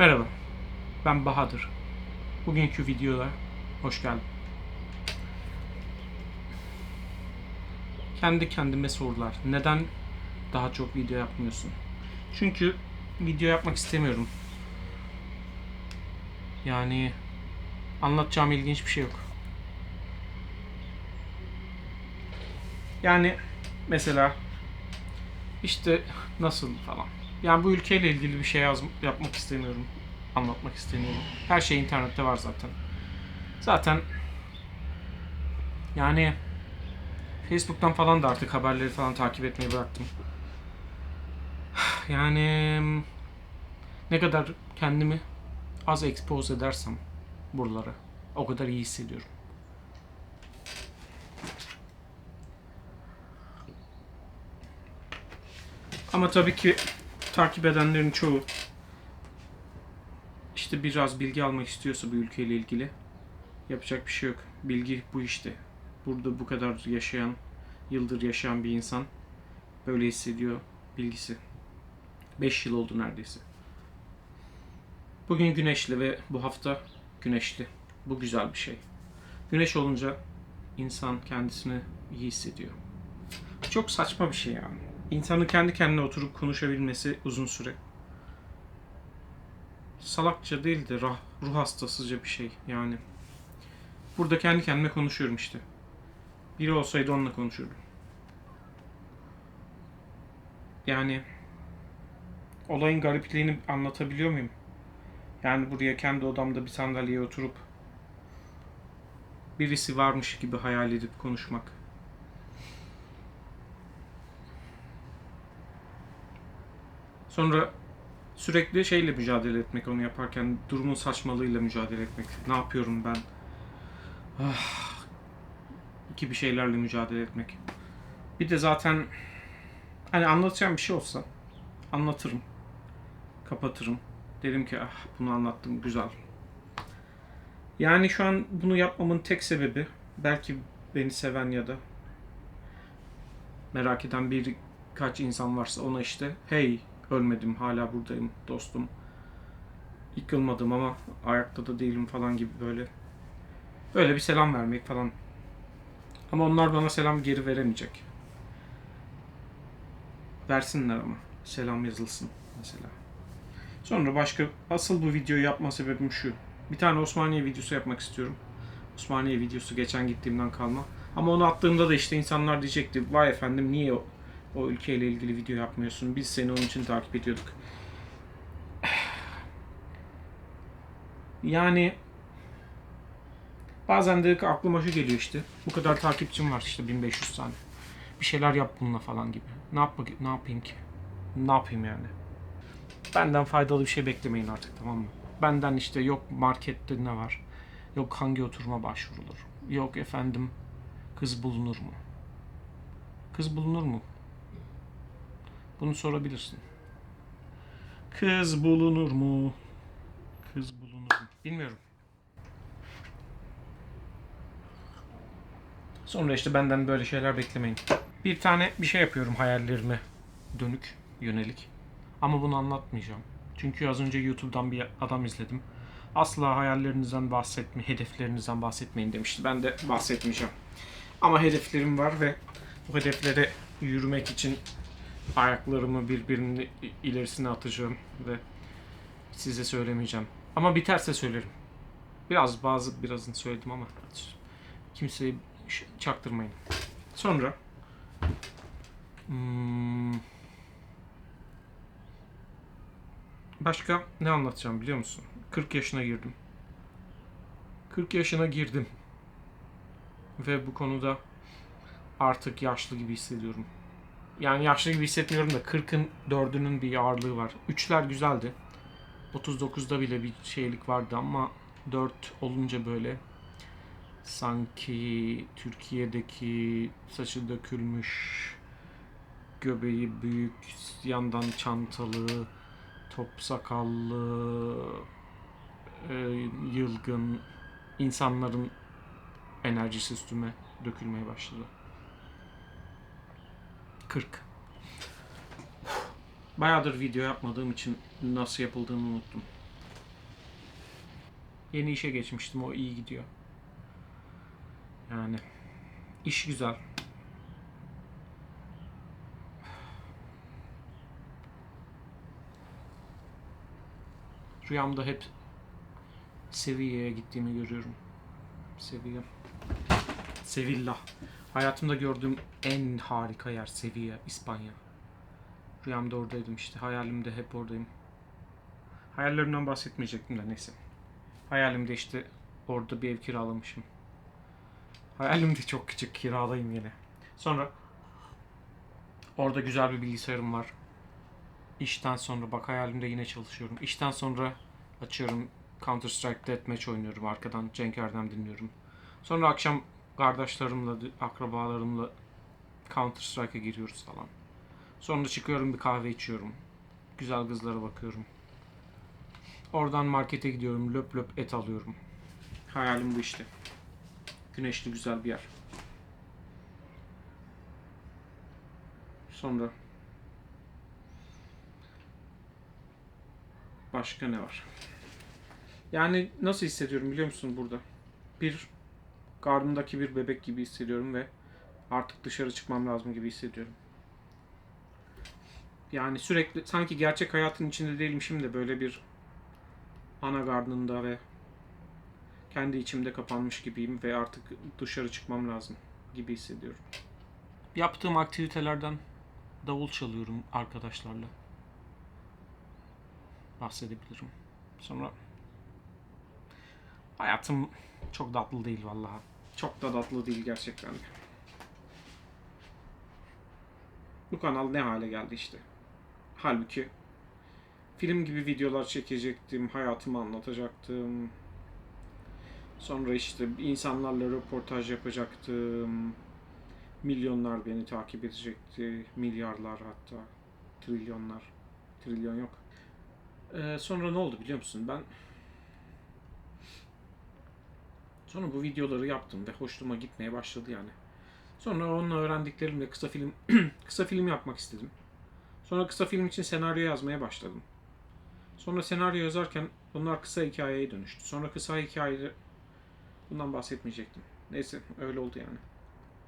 Merhaba, ben Bahadır. Bugünkü videoda hoş geldin. Kendi kendime sorular. Neden daha çok video yapmıyorsun? Çünkü video yapmak istemiyorum. Yani anlatacağım ilginç bir şey yok. Yani mesela işte nasıl falan. Yani bu ülkeyle ilgili bir şey yaz, yapmak istemiyorum. Anlatmak istemiyorum. Her şey internette var zaten. Zaten yani Facebook'tan falan da artık haberleri falan takip etmeyi bıraktım. Yani ne kadar kendimi az expose edersem buralara o kadar iyi hissediyorum. Ama tabii ki takip edenlerin çoğu işte biraz bilgi almak istiyorsa bu ülkeyle ilgili yapacak bir şey yok. Bilgi bu işte. Burada bu kadar yaşayan, yıldır yaşayan bir insan böyle hissediyor bilgisi. 5 yıl oldu neredeyse. Bugün güneşli ve bu hafta güneşli. Bu güzel bir şey. Güneş olunca insan kendisini iyi hissediyor. Çok saçma bir şey yani. İnsanın kendi kendine oturup konuşabilmesi uzun süre. Salakça değil de rah, ruh hastasıca bir şey yani. Burada kendi kendime konuşuyorum işte. Biri olsaydı onunla konuşurdum. Yani olayın garipliğini anlatabiliyor muyum? Yani buraya kendi odamda bir sandalyeye oturup birisi varmış gibi hayal edip konuşmak. Sonra sürekli şeyle mücadele etmek onu yaparken durumun saçmalığıyla mücadele etmek. Ne yapıyorum ben? Ah, gibi şeylerle mücadele etmek. Bir de zaten hani anlatacağım bir şey olsa anlatırım. Kapatırım. Derim ki ah bunu anlattım güzel. Yani şu an bunu yapmamın tek sebebi belki beni seven ya da merak eden birkaç insan varsa ona işte hey ölmedim hala buradayım dostum. Yıkılmadım ama ayakta da değilim falan gibi böyle. Böyle bir selam vermek falan. Ama onlar bana selam geri veremeyecek. Versinler ama selam yazılsın mesela. Sonra başka asıl bu videoyu yapma sebebim şu. Bir tane Osmaniye videosu yapmak istiyorum. Osmaniye videosu geçen gittiğimden kalma. Ama onu attığımda da işte insanlar diyecekti vay efendim niye o ülkeyle ilgili video yapmıyorsun. Biz seni onun için takip ediyorduk. Yani bazen de aklıma şu geliyor işte. Bu kadar takipçim var işte 1500 tane. Bir şeyler yap bununla falan gibi. Ne yapmak ne yapayım ki? Ne yapayım yani? Benden faydalı bir şey beklemeyin artık tamam mı? Benden işte yok markette ne var? Yok hangi oturuma başvurulur? Yok efendim kız bulunur mu? Kız bulunur mu? Bunu sorabilirsin. Kız bulunur mu? Kız bulunur mu? Bilmiyorum. Sonra işte benden böyle şeyler beklemeyin. Bir tane bir şey yapıyorum hayallerime dönük, yönelik. Ama bunu anlatmayacağım. Çünkü az önce YouTube'dan bir adam izledim. Asla hayallerinizden bahsetme, hedeflerinizden bahsetmeyin demişti. Ben de bahsetmeyeceğim. Ama hedeflerim var ve bu hedeflere yürümek için ayaklarımı birbirinin ilerisine atacağım ve size söylemeyeceğim. Ama biterse söylerim. Biraz bazı birazını söyledim ama kimseyi çaktırmayın. Sonra hmm, başka ne anlatacağım biliyor musun? 40 yaşına girdim. 40 yaşına girdim. Ve bu konuda artık yaşlı gibi hissediyorum yani yaşlı gibi hissetmiyorum da 40'ın 4'ünün bir ağırlığı var. 3'ler güzeldi. 39'da bile bir şeylik vardı ama 4 olunca böyle sanki Türkiye'deki saçı dökülmüş, göbeği büyük, yandan çantalı, top sakallı, e, yılgın insanların enerjisi üstüme dökülmeye başladı. 40. Bayağıdır video yapmadığım için nasıl yapıldığını unuttum. Yeni işe geçmiştim. O iyi gidiyor. Yani iş güzel. Rüyamda hep Sevilla'ya gittiğimi görüyorum. Sevilla. Sevilla. Hayatımda gördüğüm en harika yer Sevilla, İspanya. Rüyamda oradaydım işte. Hayalimde hep oradayım. Hayallerimden bahsetmeyecektim de neyse. Hayalimde işte orada bir ev kiralamışım. Hayalimde çok küçük kiralayayım yine. Sonra orada güzel bir bilgisayarım var. İşten sonra bak hayalimde yine çalışıyorum. İşten sonra açıyorum Counter Strike Deathmatch oynuyorum. Arkadan Cenk Erdem dinliyorum. Sonra akşam kardeşlerimle, akrabalarımla Counter Strike'a giriyoruz falan. Sonra çıkıyorum bir kahve içiyorum. Güzel kızlara bakıyorum. Oradan markete gidiyorum. Löp löp et alıyorum. Hayalim bu işte. Güneşli güzel bir yer. Sonra başka ne var? Yani nasıl hissediyorum biliyor musun burada? Bir karnımdaki bir bebek gibi hissediyorum ve artık dışarı çıkmam lazım gibi hissediyorum. Yani sürekli sanki gerçek hayatın içinde değilmişim de böyle bir ana karnında ve kendi içimde kapanmış gibiyim ve artık dışarı çıkmam lazım gibi hissediyorum. Yaptığım aktivitelerden davul çalıyorum arkadaşlarla. Bahsedebilirim. Sonra hayatım çok tatlı değil vallahi. Çok da tatlı değil gerçekten. Bu kanal ne hale geldi işte. Halbuki film gibi videolar çekecektim, hayatımı anlatacaktım. Sonra işte insanlarla röportaj yapacaktım. Milyonlar beni takip edecekti. Milyarlar hatta. Trilyonlar. Trilyon yok. Ee, sonra ne oldu biliyor musun? Ben sonra bu videoları yaptım ve hoşuma gitmeye başladı yani. Sonra onunla öğrendiklerimle kısa film kısa film yapmak istedim. Sonra kısa film için senaryo yazmaya başladım. Sonra senaryo yazarken bunlar kısa hikayeye dönüştü. Sonra kısa hikaye bundan bahsetmeyecektim. Neyse öyle oldu yani.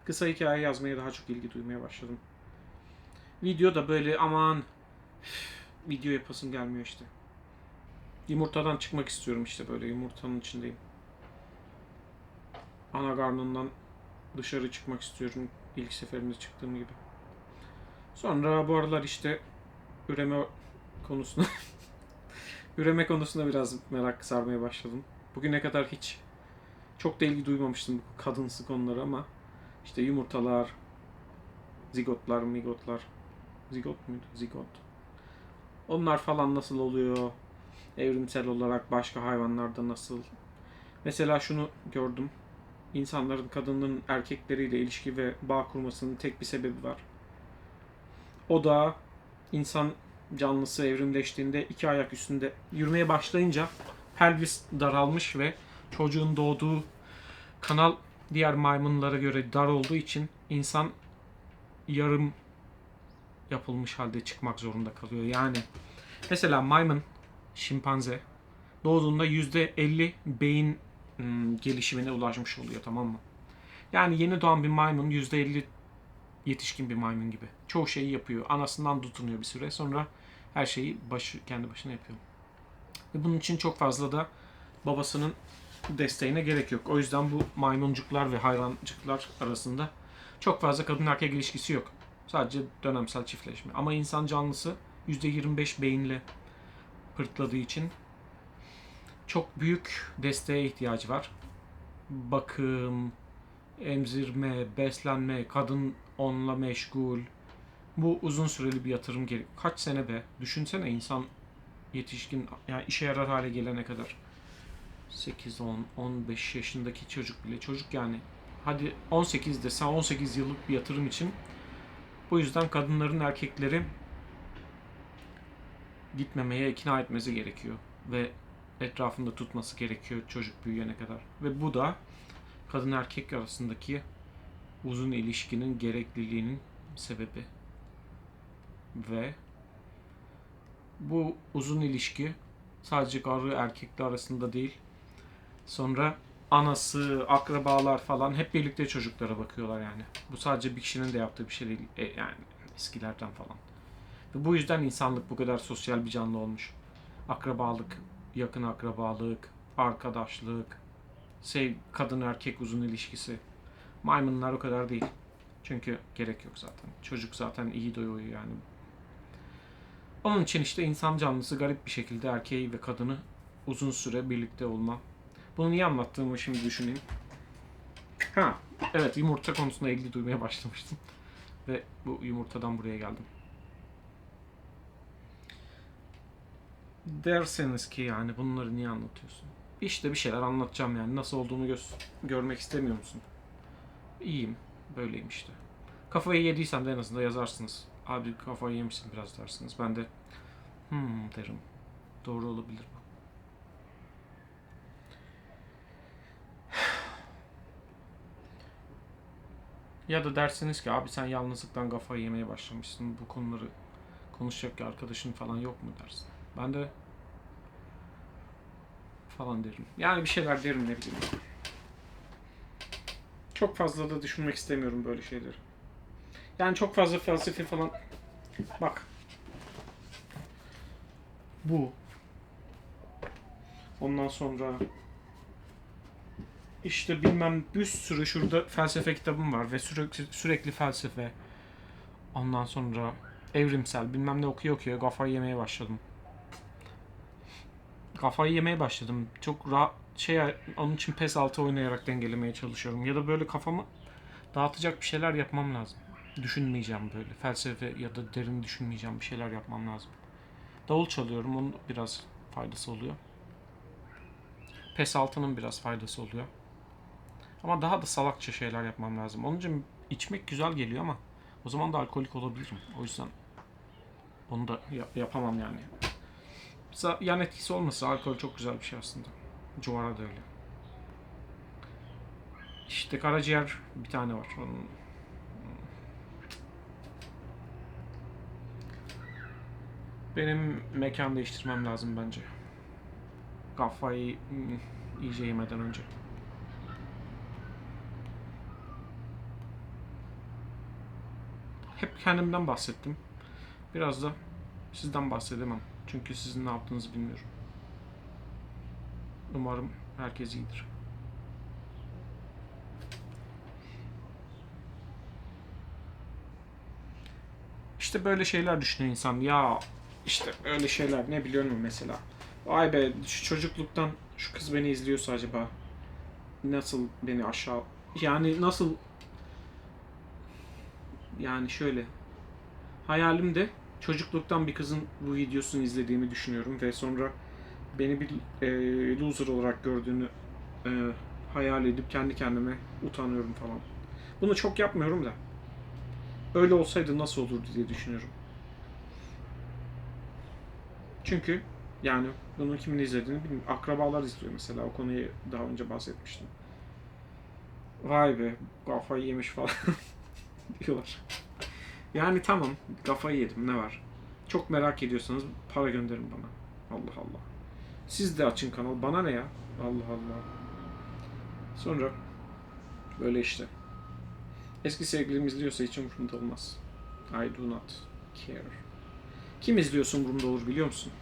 Kısa hikaye yazmaya daha çok ilgi duymaya başladım. Video da böyle aman video yapasım gelmiyor işte. Yumurtadan çıkmak istiyorum işte böyle yumurtanın içindeyim. Ana karnından dışarı çıkmak istiyorum ilk seferinde çıktığım gibi. Sonra bu aralar işte üreme konusunda üreme konusunda biraz merak sarmaya başladım. Bugüne kadar hiç çok da ilgi duymamıştım bu kadınsı konuları ama işte yumurtalar, zigotlar, migotlar, zigot muydu? Zigot. Onlar falan nasıl oluyor? Evrimsel olarak başka hayvanlarda nasıl? Mesela şunu gördüm. İnsanların kadının erkekleriyle ilişki ve bağ kurmasının tek bir sebebi var. O da insan canlısı evrimleştiğinde iki ayak üstünde yürümeye başlayınca pelvis daralmış ve çocuğun doğduğu kanal diğer maymunlara göre dar olduğu için insan yarım yapılmış halde çıkmak zorunda kalıyor. Yani mesela maymun, şimpanze doğduğunda %50 beyin gelişimine ulaşmış oluyor tamam mı? Yani yeni doğan bir maymun %50 yetişkin bir maymun gibi. Çoğu şeyi yapıyor. Anasından tutunuyor bir süre. Sonra her şeyi başı, kendi başına yapıyor. Ve bunun için çok fazla da babasının desteğine gerek yok. O yüzden bu maymuncuklar ve hayvancıklar arasında çok fazla kadın erkek ilişkisi yok. Sadece dönemsel çiftleşme. Ama insan canlısı %25 beyinle pırtladığı için çok büyük desteğe ihtiyacı var. Bakım, emzirme, beslenme, kadın onunla meşgul. Bu uzun süreli bir yatırım gerek. Kaç sene be? Düşünsene insan yetişkin yani işe yarar hale gelene kadar. 8, 10, 15 yaşındaki çocuk bile çocuk yani. Hadi 18 desen 18 yıllık bir yatırım için. Bu yüzden kadınların erkekleri gitmemeye ikna etmesi gerekiyor. Ve etrafında tutması gerekiyor çocuk büyüyene kadar. Ve bu da kadın erkek arasındaki uzun ilişkinin gerekliliğinin sebebi. Ve bu uzun ilişki sadece karı erkekler arasında değil, Sonra anası, akrabalar falan hep birlikte çocuklara bakıyorlar yani. Bu sadece bir kişinin de yaptığı bir şey değil. E, yani eskilerden falan. Ve bu yüzden insanlık bu kadar sosyal bir canlı olmuş. Akrabalık, yakın akrabalık, arkadaşlık, sev kadın erkek uzun ilişkisi. Maymunlar o kadar değil. Çünkü gerek yok zaten. Çocuk zaten iyi doyuyor yani. Onun için işte insan canlısı garip bir şekilde erkeği ve kadını uzun süre birlikte olma. Bunu niye anlattığımı şimdi düşüneyim. Ha, evet yumurta konusunda ilgi duymaya başlamıştım. Ve bu yumurtadan buraya geldim. Derseniz ki yani bunları niye anlatıyorsun? İşte bir şeyler anlatacağım yani. Nasıl olduğunu gö- görmek istemiyor musun? İyiyim. Böyleyim işte. Kafayı yediysem de en azından yazarsınız. Abi kafayı yemişsin biraz dersiniz. Ben de hmm derim. Doğru olabilir bu. Ya da dersiniz ki abi sen yalnızlıktan kafayı yemeye başlamışsın. Bu konuları konuşacak arkadaşın falan yok mu dersin. Ben de falan derim. Yani bir şeyler derim ne bileyim. Çok fazla da düşünmek istemiyorum böyle şeyleri. Yani çok fazla felsefe falan. Bak. Bu. Ondan sonra işte bilmem bir sürü şurada felsefe kitabım var ve sürekli sürekli felsefe. Ondan sonra evrimsel bilmem ne okuyor okuyor kafayı yemeye başladım. Kafayı yemeye başladım. Çok rahat şey onun için PES 6 oynayarak dengelemeye çalışıyorum. Ya da böyle kafamı dağıtacak bir şeyler yapmam lazım. Düşünmeyeceğim böyle. Felsefe ya da derin düşünmeyeceğim bir şeyler yapmam lazım. Davul çalıyorum. Onun biraz faydası oluyor. PES 6'nın biraz faydası oluyor. Ama daha da salakça şeyler yapmam lazım. Onun için içmek güzel geliyor ama o zaman da alkolik olabilirim. O yüzden onu da ya- yapamam yani. Yan etkisi olmasa alkol çok güzel bir şey aslında. Cuvara da öyle. İşte karaciğer bir tane var. Onun... Benim mekan değiştirmem lazım bence. Kafayı hmm, iyice yemeden önce. Hep kendimden bahsettim. Biraz da sizden bahsedemem. Çünkü sizin ne yaptığınızı bilmiyorum. Umarım herkes iyidir. İşte böyle şeyler düşünüyor insan. Ya işte öyle şeyler ne biliyor musun mesela? Vay be şu çocukluktan şu kız beni izliyorsa acaba nasıl beni aşağı yani nasıl yani şöyle hayalimde çocukluktan bir kızın bu videosunu izlediğimi düşünüyorum ve sonra beni bir e, loser olarak gördüğünü e, hayal edip kendi kendime utanıyorum falan. Bunu çok yapmıyorum da. Öyle olsaydı nasıl olurdu diye düşünüyorum. Çünkü yani bunu kimin izlediğini bilmiyorum. Akrabalar izliyor mesela. O konuyu daha önce bahsetmiştim. Vay be kafayı yemiş falan diyorlar. Yani tamam kafayı yedim ne var? Çok merak ediyorsanız para gönderin bana. Allah Allah. Siz de açın kanal. Bana ne ya? Allah Allah. Sonra böyle işte. Eski sevgilim izliyorsa hiç umurumda olmaz. I do not care. Kim izliyorsa umurumda olur biliyor musun?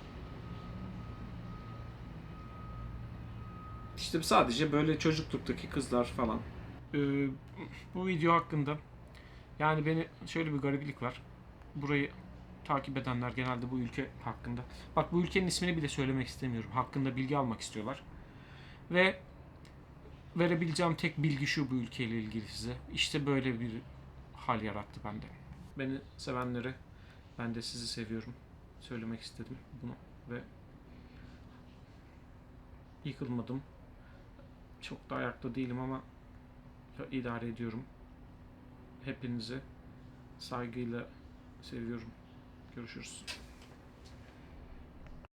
İşte sadece böyle çocukluktaki kızlar falan. Ee, bu video hakkında yani beni şöyle bir gariplik var. Burayı takip edenler genelde bu ülke hakkında. Bak bu ülkenin ismini bile söylemek istemiyorum. Hakkında bilgi almak istiyorlar. Ve verebileceğim tek bilgi şu bu ülkeyle ilgili size. İşte böyle bir hal yarattı bende. Beni sevenleri ben de sizi seviyorum. Söylemek istedim bunu ve yıkılmadım. Çok da ayakta değilim ama idare ediyorum. Hepinizi saygıyla seviyorum. Görüşürüz.